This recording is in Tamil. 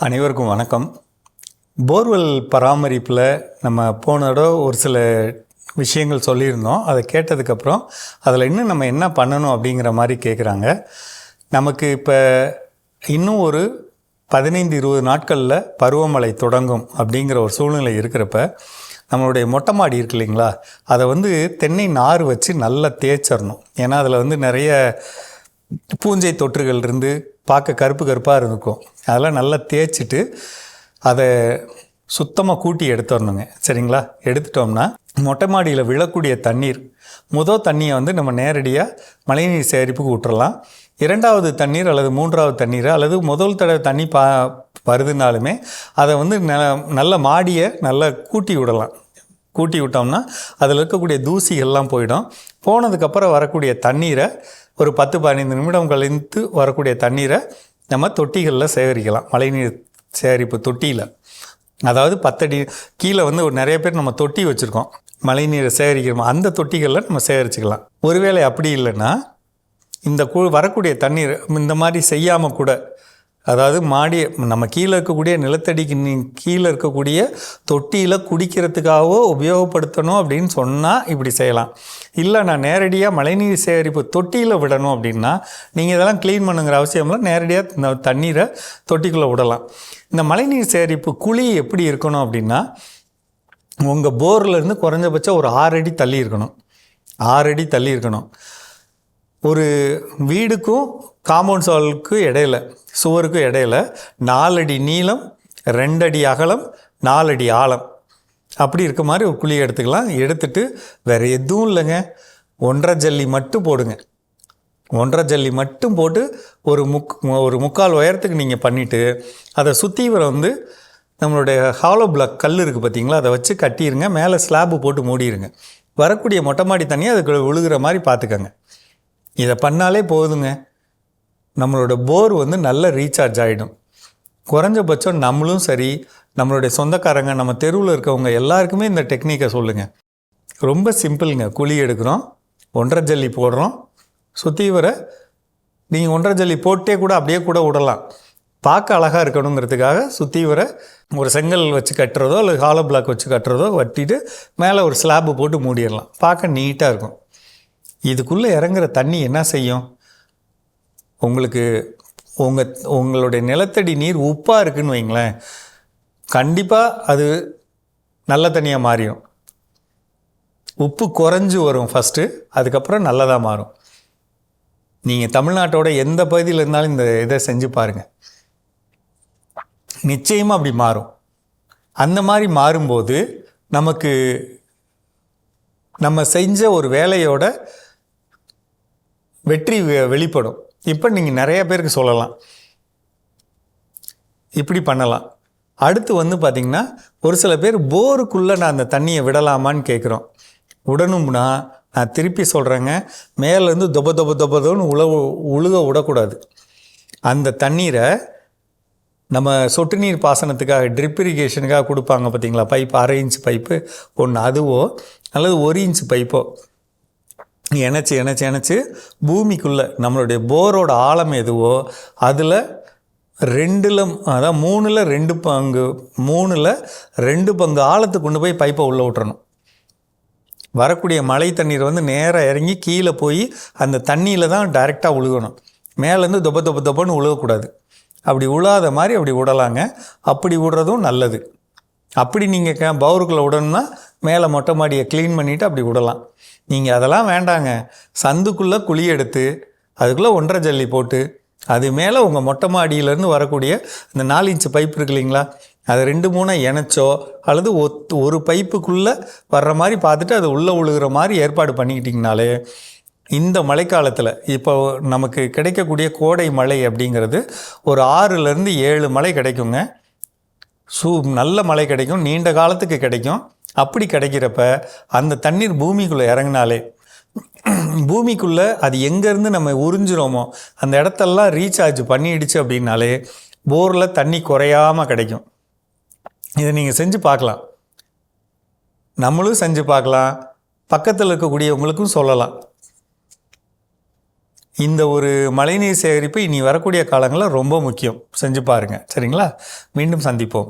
அனைவருக்கும் வணக்கம். போர்வெல் பராமரிப்பில் நம்ம போன தடவை ஒரு சில விஷயங்கள் சொல்லியிருந்தோம். அதை கேட்டதுக்கப்புறம் அதில் இன்னும் நம்ம என்ன பண்ணணும் அப்படிங்கிற மாதிரி கேட்குறாங்க நமக்கு இப்போ இன்னும் ஒரு பதினைந்து இருபது நாட்களில் பருவமழை தொடங்கும் அப்படிங்கிற ஒரு சூழ்நிலை இருக்கிறப்ப நம்மளுடைய மொட்டை மாடி இருக்கு இல்லைங்களா? அதை வந்து தென்னை நார் வச்சு நல்லா தேய்ச்சிடணும். ஏன்னா அதில் வந்து நிறைய பூஞ்சை தொற்றுகள் இருந்து பார்க்க கருப்பு கருப்பாக இருந்துக்கும் அதெல்லாம் நல்லா தேய்ச்சிட்டு அதை சுத்தமாக கூட்டி எடுத்துடணுங்க. சரிங்களா? எடுத்துட்டோம்னா மொட்டை மாடியில் விழக்கூடிய தண்ணீர் முதல் தண்ணியை வந்து நம்ம நேரடியாக மழைநீர் சேகரிப்புக்கு விட்டுறலாம் இரண்டாவது தண்ணீர் அல்லது மூன்றாவது தண்ணீர் அல்லது முதல் தடவை தண்ணி பா வருதுனாலுமே அதை வந்து ந நல்ல மாடியை நல்லா கூட்டி விடலாம். கூட்டி விட்டோம்னா அதில் இருக்கக்கூடிய தூசிகள்லாம் போயிடும். போனதுக்கப்புறம் வரக்கூடிய தண்ணீரை ஒரு பத்து பதினைந்து நிமிடம் கழித்து வரக்கூடிய தண்ணீரை நம்ம தொட்டிகளில் சேகரிக்கலாம். மழைநீர் சேகரிப்பு தொட்டியில். அதாவது பத்தடி கீழே வந்து ஒரு நிறைய பேர் நம்ம தொட்டி வச்சுருக்கோம். மழைநீரை சேகரிக்கிறோம் அந்த தொட்டிகளில் நம்ம சேகரிச்சுக்கலாம். ஒருவேளை அப்படி இல்லைன்னா இந்த கு வரக்கூடிய தண்ணீர் இந்த மாதிரி செய்யாமல் கூட அதாவது மாடி நம்ம கீழே இருக்கக்கூடிய நிலத்தடிக்கு நீ கீழே இருக்கக்கூடிய தொட்டியில் குடிக்கிறதுக்காகவோ உபயோகப்படுத்தணும் அப்படின்னு சொன்னால் இப்படி செய்யலாம். இல்லை நான் நேரடியாக மழைநீர் சேகரிப்பு தொட்டியில் விடணும் அப்படின்னா நீங்கள் இதெல்லாம் க்ளீன் பண்ணுங்கிற அவசியம் இல்லை. நேரடியாக இந்த தண்ணீரை தொட்டிக்குள்ளே விடலாம். இந்த மழைநீர் சேகரிப்பு குழி எப்படி இருக்கணும் அப்படின்னா உங்கள் போர்லேருந்து குறைஞ்சபட்சம் ஒரு ஆறு அடி தள்ளி இருக்கணும். ஆறு அடி தள்ளி இருக்கணும். ஒரு வீடுக்கும் காம்பவுண்ட் சாலுக்கு இடையில சுவருக்கும் இடையில நாலடி நீளம் ரெண்டடி அகலம் நாலடி ஆழம். அப்படி இருக்க மாதிரி ஒரு குழி எடுத்துக்கலாம். எடுத்துட்டு வேறு எதுவும் இல்லைங்க. ஒன்றரை ஜல்லி மட்டும் போடுங்க. ஒன்றரை ஜல்லி மட்டும் போட்டு ஒரு முக் ஒரு முக்கால் உயரத்துக்கு நீங்கள் பண்ணிவிட்டு அதை சுற்றி வர வந்து நம்மளுடைய ஹாலோ பிளாக் கல் இருக்குது பார்த்தீங்களா அதை வச்சு கட்டிடுங்க மேலே ஸ்லாப்பு போட்டு மூடிடுங்க வரக்கூடிய மொட்டை மாடி தண்ணியை அதுக்கு விழுகிற மாதிரி பார்த்துக்கங்க இதை பண்ணாலே போதுங்க. நம்மளோட போர் வந்து நல்ல ரீசார்ஜ் ஆகிடும் குறைஞ்சபட்சம் நம்மளும் சரி நம்மளுடைய சொந்தக்காரங்க நம்ம தெருவில் இருக்கவங்க எல்லாருக்குமே இந்த டெக்னிக்கை சொல்லுங்கள் ரொம்ப சிம்பிளுங்க குழி எடுக்கிறோம் ஒன்றரை ஜல்லி போடுறோம். சுற்றி வர நீங்கள் ஒன்றரை ஜல்லி போட்டே கூட அப்படியே கூட விடலாம். பார்க்க அழகாக இருக்கணுங்கிறதுக்காக சுற்றி வர ஒரு செங்கல் வச்சு கட்டுறதோ அல்லது ஹாலோ பிளாக் வச்சு கட்டுறதோ வட்டிட்டு மேலே ஒரு ஸ்லாப்பு போட்டு மூடிடலாம். பார்க்க நீட்டாக இருக்கும். இதுக்குள்ளே இறங்குற தண்ணி என்ன செய்யும்? உங்களுக்கு உங்கள் உங்களுடைய நிலத்தடி நீர் உப்பாக இருக்குன்னு வைங்களேன். கண்டிப்பாக அது நல்ல தண்ணியாக மாறிடும். உப்பு குறைஞ்சு வரும் ஃபஸ்ட்டு அதுக்கப்புறம் நல்லதாக மாறும். நீங்கள் தமிழ்நாட்டோட எந்த பகுதியில் இருந்தாலும் இந்த இதை செஞ்சு பாருங்கள் நிச்சயமாக அப்படி மாறும். அந்த மாதிரி மாறும்போது நமக்கு நம்ம செஞ்ச ஒரு வேலையோட வெற்றி வெ- வெளிப்படும். இப்போ நீங்கள் நிறைய பேருக்கு சொல்லலாம். இப்படி பண்ணலாம். அடுத்து வந்து பார்த்திங்கன்னா ஒரு சில பேர் போருக்குள்ளே நான் அந்த தண்ணியை விடலாமான்னு கேட்குறோம் விடணும்னா நான் திருப்பி சொல்கிறேங்க மேலேருந்து தொப தொப தொபதோன்னு உழவு உழுக விடக்கூடாது. அந்த தண்ணீரை நம்ம சொட்டு நீர் பாசனத்துக்காக ட்ரிப் இரிகேஷனுக்காக கொடுப்பாங்க பார்த்தீங்களா பைப் அரை இன்ச் பைப்பு ஒன்று அதுவோ அல்லது ஒரு இன்ச் பைப்போ. இணைச்சி இணைச்சி இணைச்சி பூமிக்குள்ளே நம்மளுடைய போரோட ஆழம் எதுவோ அதில் ரெண்டில் அதான் மூணில் ரெண்டு பங்கு மூணில் ரெண்டு பங்கு ஆழத்துக்கு கொண்டு போய் பைப்பை உள்ளே விட்டுறணும். வரக்கூடிய மழை தண்ணீர் வந்து நேராக இறங்கி கீழே போய் அந்த தண்ணியில் தான் டைரெக்டாக உழுகணும். மேலேருந்து தொப்ப தொப்ப தொப்பன்னு உழுகக்கூடாது. அப்படி உழாத மாதிரி அப்படி விடலாங்க அப்படி விடுறதும் நல்லது. அப்படி நீங்கள் க பவுருக்குள்ளே விடணும்னா மேலே மொட்டை மாடியை க்ளீன் பண்ணிவிட்டு அப்படி விடலாம். நீங்கள் அதெல்லாம் வேண்டாங்க. சந்துக்குள்ளே குழி எடுத்து அதுக்குள்ளே ஒன்றரை ஜல்லி போட்டு அது மேலே உங்கள் மொட்டை மாடியிலேருந்து வரக்கூடிய இந்த நாலு இன்ச்சு பைப் இருக்கு இல்லைங்களா? அதை ரெண்டு மூணாக இணைச்சோ அல்லது ஒத் ஒரு பைப்புக்குள்ளே வர்ற மாதிரி பார்த்துட்டு அது உள்ளே உழுகிற மாதிரி ஏற்பாடு பண்ணிக்கிட்டிங்கனாலே இந்த மழைக்காலத்தில் இப்போ நமக்கு கிடைக்கக்கூடிய கோடை மழை அப்படிங்கிறது ஒரு ஆறுலேருந்து ஏழு மழை கிடைக்குங்க. சூ நல்ல மழை கிடைக்கும் நீண்ட காலத்துக்கு கிடைக்கும். அப்படி கிடைக்கிறப்ப அந்த தண்ணீர் பூமிக்குள்ளே இறங்கினாலே பூமிக்குள்ளே அது எங்கேருந்து நம்ம உறிஞ்சிரோமோ அந்த இடத்தெல்லாம் ரீசார்ஜ் பண்ணிடுச்சு அப்படின்னாலே போரில் தண்ணி குறையாமல் கிடைக்கும். இதை நீங்கள் செஞ்சு பார்க்கலாம். நம்மளும் செஞ்சு பார்க்கலாம். பக்கத்தில் இருக்கக்கூடியவங்களுக்கும் சொல்லலாம். இந்த ஒரு மழைநீர் சேகரிப்பு இனி வரக்கூடிய காலங்களில் ரொம்ப முக்கியம். செஞ்சு பாருங்கள் சரிங்களா? மீண்டும் சந்திப்போம்.